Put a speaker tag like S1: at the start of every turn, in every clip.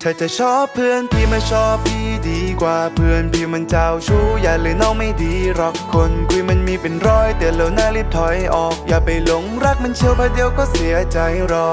S1: เธอจะชอบเพื่อนพี่มาชอบพี่ดีกว่าเพื่อนพี่มันเจ้าชู้อย่าเลยน้องไม่ดีหรอกคนคุยมันมีเป็นร้อยแต่แล้วน่ารีบถอยออก อย่าไปหลงรักมันเชียวประเดียวก็เสียใจรอ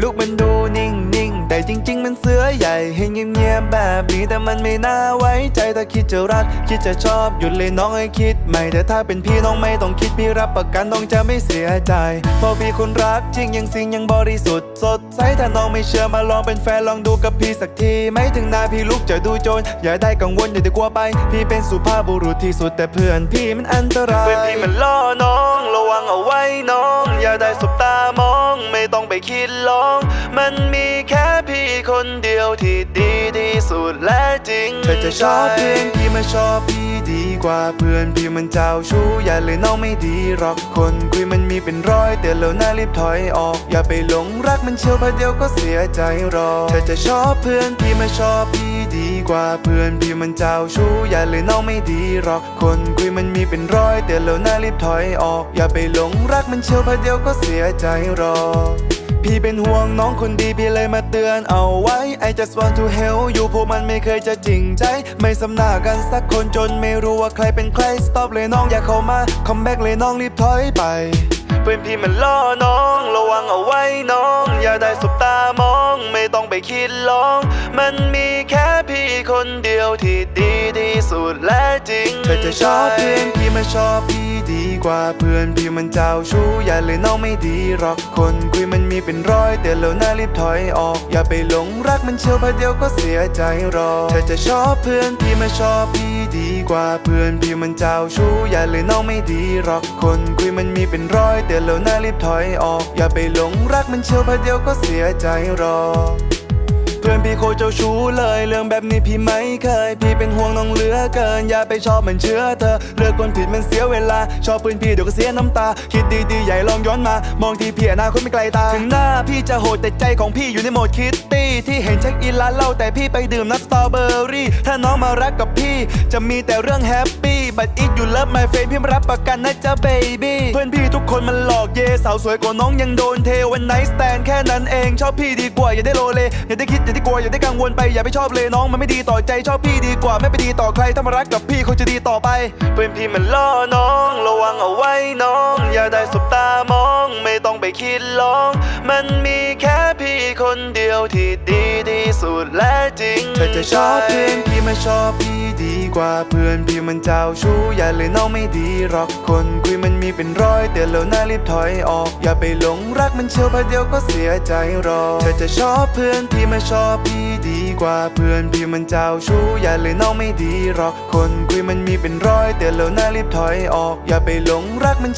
S1: ลูกมันดูนิ่งนิ่ง แต่จริง ๆ มันเสือใหญ่ให้เงียบๆแบบนี้แต่มันไม่น่าไว้ใจถ้าคิดจะรัก คิดจะชอบหยุดเลยน้องให้คิดใหม่แต่ถ้าเป็นพี่น้องไม่ต้องคิดพี่รับประกันน้องจะไม่เสียใจเพราะพี่คนรักจริงยังสิ่งยังบริสุทธิ์สดใสถ้าน้องไม่เชื่อมาลองเป็นแฟนลองดูกับพี่สักทีไม่ถึงนาพี่ลูกจะดูโจรอย่าได้กังวลอย่าได้กลัวไป พี่เป็นสุภาพบุรุษที่สุดแต่เพื่อนพี่มันอันตรายเพื่อนพี่มันล่อน้อง ระวังเอาไว้น้อง อย่าได้สบตามอง ไม่ต้องไปคิดลอง มันมีแค่ คนเดียวที่ดีที่สุดและจริงเธอจะชอบเพื่อนพี่มาชอบพี่ดีกว่าเพื่อนพี่มันเจ้าชู้อย่าเลยน้องไม่ดีหรอกคนคุยมันมีเป็นร้อยแต่แล้วหน้ารีบถอยออก อย่าไปหลงรักมันเชียวประเดียวก็เสียใจรอเธอจะชอบเพื่อนพี่มาชอบพี่ดีกว่าเพื่อนพี่มันเจ้าชู้อย่าเลยน้องไม่ดีหรอกคนคุยมันมีเป็นร้อยแต่แล้วหน้ารีบถอยออก อย่าไปหลงรักมันเชียวประเดียวก็เสียใจรอ พี่เป็นห่วงน้องคนดีพี่เลยมาเตือนเอาไว้ I just want to help you พวกมันไม่เคยจะจริงใจ ไม่สำหน้ากันสักคนจนไม่รู้ว่าใครเป็นใคร stop เลยน้องอย่าเข้ามา come back เลยน้องรีบถอยไป เพื่อนพี่มันล่อน้อง ระวังเอาไว้น้อง อย่าได้สบตามอง ไม่ต้องไปคิดลอง มันมีแค่พี่คนเดียวที่ดี อชอบเพื่อนพี่มาชอบพี่ดีกว่าเพื่อนพี่มันเจ้าชู้อย่าเลยน้องไม่ดีหรอกคนคุยมันมีเป็นร้อยแต่แล้วหน้ารีบถอยออก อย่าไปหลงรักมันเชียวประเดียวก็เสียใจรอเธอจะชอบเพื่อนพี่มาชอบพี่ดีกว่าเพื่อนพี่มันเจ้าชู้อย่าเลยน้องไม่ดีหรอกคนคุยมันมีเป็นร้อยแต่แล้วหน้ารีบถอยออก อย่าไปหลงรักมันเชียวประเดียวก็เสียใจรอ เพื่อนพี่โคตรเจ้าชู้เลย เรื่องแบบนี้พี่ไม่เคย พี่เป็นห่วงน้องเหลือเกิน อย่าไปชอบมันเชื่อเธอ เลือกคนผิดมันเสียเวลา ชอบเพื่อนพี่เดี๋ยวก็เสียน้ำตา คิดดีๆใหญ่ลองย้อนมา มองที่พี่อนาคตไม่ไกลตา ถึงหน้าพี่จะโหดแต่ใจของพี่อยู่ในโหมดคิตตี้ที่เห็นเช็คอินร้านเหล้าแต่พี่ไปดื่มนัสตรอเบอรี่ ถ้าน้องมารักกับพี่ จะมีแต่เรื่องแฮปปี้ but if you love my friend พี่รับประกันนะจ๊ะ baby เพื่อนพี่ทุกคนมันหลอกเยสาวสวยกว่าน้องยังโดนเทวันไนท์สแตนแค่นั้นเอง ชอบพี่ดีกว่าอย่าได้โลเลอย่าได้คิดอย่าได้กลัวอย่าได้กังวลไปอย่าไปชอบเลยน้องมันไม่ดีต่อใจชอบพี่ดีกว่าไม่ไปดีต่อใครถ้ามารักกับพี่คงจะดีต่อไปเพื่อนพี่มันล่อน้อง ระวังเอาไว้น้อง อย่าได้สบตามอง ไม่ต้องไปคิดลอง มันมีแค่พี่คนเดียวที่ดี สุดและจริงเธอจะชอบเพื่อนพี่ไมาชอบพี่ดีกว่าเพื่อนพี่มันเจ้าชู้อย่าเลยน้องไม่ดีหรอกคนคุยมันมีเป็นร้อยแต่แล้วน้ารีบถอยออก อย่าไปหลงรักมันเชียวประเดียวก็เสียใจรอเธอจะชอบเพื่อนพี่ไมาชอบพี่ดีกว่าเพื่อนพี่มันเจ้าชู้อย่าเลยน้องไม่ดีหรอกคนคุยมันมีเป็นร้อยแต่แล้วน้ารีบถอยออก อย่าไปหลงรักมัน